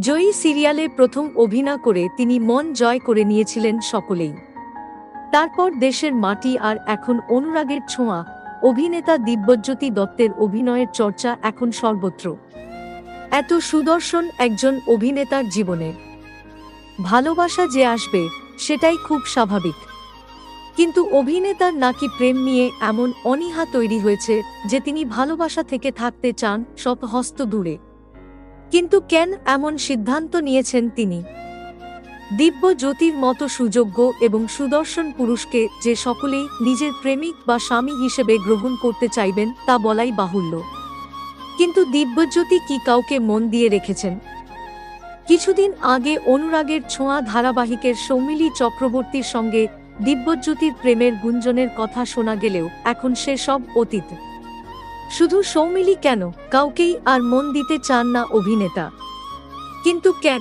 জয়ী সিরিয়ালে প্রথম অভিনয় করে তিনি মন জয় করে নিয়েছিলেন সকলেই। তারপর দেশের মাটি আর এখন অনুরাগের ছোঁয়া, অভিনেতা দিব্যজ্যোতি দত্তের অভিনয়ের চর্চা এখন সর্বত্র। এত সুদর্শন একজন অভিনেতার জীবনে। ভালোবাসা যে আসবে, সেটাই খুব স্বাভাবিক। কিন্তু অভিনেতার নাকি প্রেম নিয়ে এমন অনীহা তৈরি হয়েছে যে তিনি ভালোবাসা থেকে থাকতে চান সব হস্ত দূরে। কিন্তু কেন এমন সিদ্ধান্ত নিয়েছেন তিনি? দিব্য জ্যোতির মতো সুযোগ্য এবং সুদর্শন পুরুষকে যে সকলেই নিজের প্রেমিক বা স্বামী হিসেবে গ্রহণ করতে চাইবেন তা বলাই বাহুল্য। কিন্তু দিব্যজ্যোতি কি কাউকে মন দিয়ে রেখেছেন? কিছুদিন আগে অনুরাগের ছোঁয়া ধারাবাহিকের সৌমিলি চক্রবর্তীর সঙ্গে দিব্যজ্যোতির প্রেমের গুঞ্জনের কথা শোনা গেলেও এখন সে সব অতীত। শুধু সৌমিলি কেন? কাউকেই আর মন দিতে চান না অভিনেতা। কিন্তু কেন?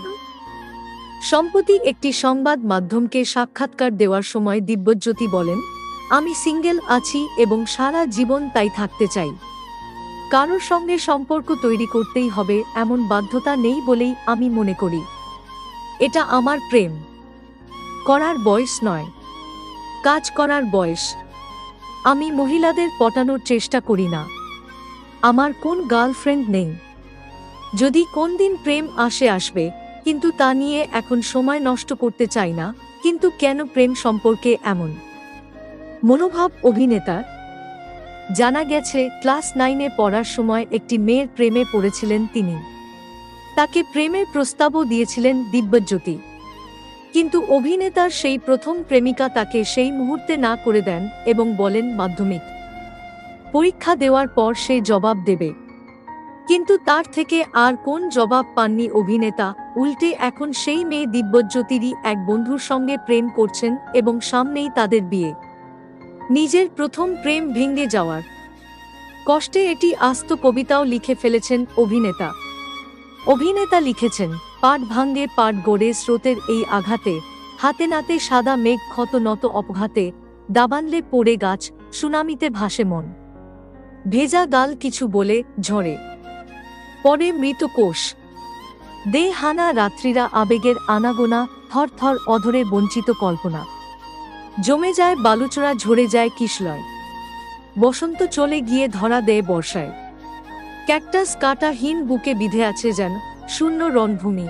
সম্প্রতি একটি সংবাদ মাধ্যমকে সাক্ষাৎকার দেওয়ার সময় দিব্যজ্যোতি বলেন, আমি সিঙ্গেল আছি এবং সারা জীবন তাই থাকতে চাই। কারোর সঙ্গে সম্পর্ক তৈরি করতেই হবে, এমন বাধ্যতা নেই বলেই আমি মনে করি। এটা আমার প্রেম। করার বয়স নয়। কাজ করার বয়স। আমি মহিলাদের পটানোর চেষ্টা করি না। আমার কোন গার্লফ্রেন্ড নেই। যদি কোন দিন প্রেম আসে আসবে, কিন্তু তা নিয়ে এখন সময় নষ্ট করতে চাই না, কিন্তু কেন প্রেম সম্পর্কে এমন? মনোভাব অভিনেতার জানা গেছে, ক্লাস নাইনে পড়ার সময় একটি মেয়ের প্রেমে পড়েছিলেন তিনি। তাকে প্রেমের প্রস্তাবও দিয়েছিলেন দিব্যজ্যোতি। কিন্তু অভিনেতার সেই প্রথম প্রেমিকা তাকে সেই মুহূর্তে না করে দেন এবং বলেন মাধ্যমিক। পরীক্ষা দেওয়ার পর সে জবাব দেবে। কিন্তু তার থেকে আর কোন জবাব পাননি অভিনেতা, উল্টে এখন সেই মেয়ে দিব্যজ্যোতিরই এক বন্ধুর সঙ্গে প্রেম করছেন এবং সামনেই তাদের বিয়ে। নিজের প্রথম প্রেম ভেঙে যাওয়ার। কষ্টে এটি আস্ত কবিতাও লিখে ফেলেছেন অভিনেতা। অভিনেতা লিখেছেন, পাট ভাঙ্গে পাট গড়ে স্রোতের এই আঘাতে, হাতে নাতে সাদা মেঘ ক্ষত নত অপঘাতে, দাবানলে পড়ে গাছ, সুনামিতে ভাসে মন। ভেজা গাল কিছু বলে ঝরে। পরে মৃত কোষ। দে হানা রাত্রিরা আবেগের আনাগোনা থর থর অধরে বঞ্চিত কল্পনা। জমে যায় বালুচড়া ঝরে যায় কিশলয়। বসন্ত চলে গিয়ে ধরা দেয় বর্ষায়। ক্যাকটাস কাটাহীন বুকে বিধে আছে যেন শূন্য রণভূমি।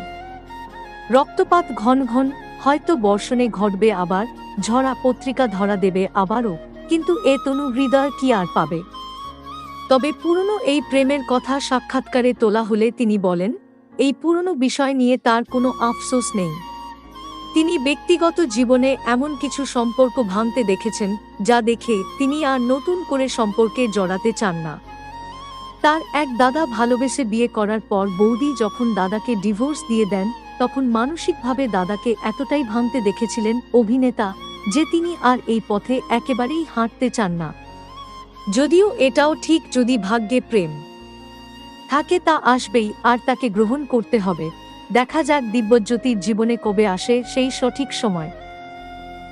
রক্তপাত ঘন ঘন, হয়তো বর্ষণে ঘটবে আবার, ঝরা পত্রিকা ধরা দেবে আবারও, কিন্তু এ তনু হৃদয় কি আর পাবে? তবে পুরনো এই প্রেমের কথা সাক্ষাৎকারে তোলা হলে তিনি বলেন, এই পুরনো বিষয় নিয়ে তার কোনো আফসোস নেই। তিনি ব্যক্তিগত জীবনে এমন কিছু সম্পর্ক ভাঙতে দেখেছেন, যা দেখে তিনি আর নতুন করে সম্পর্কে জড়াতে চান না। তার এক দাদা ভালোবেসে বিয়ে করার পর বৌদি যখন দাদাকে ডিভোর্স দিয়ে দেন, তখন মানসিকভাবে দাদাকে এতটাই ভাঙতে দেখেছিলেন অভিনেতা, যে তিনি আর এই পথে একেবারেই হাঁটতে চান না। যদিও এটাও ঠিক যদি ভাগ্যে প্রেম। থাকে তা আসবেই, আর তাকে গ্রহণ করতে হবে। দেখা যাক দিব্যজ্যোতির জীবনে কবে আসে সেই সঠিক সময়।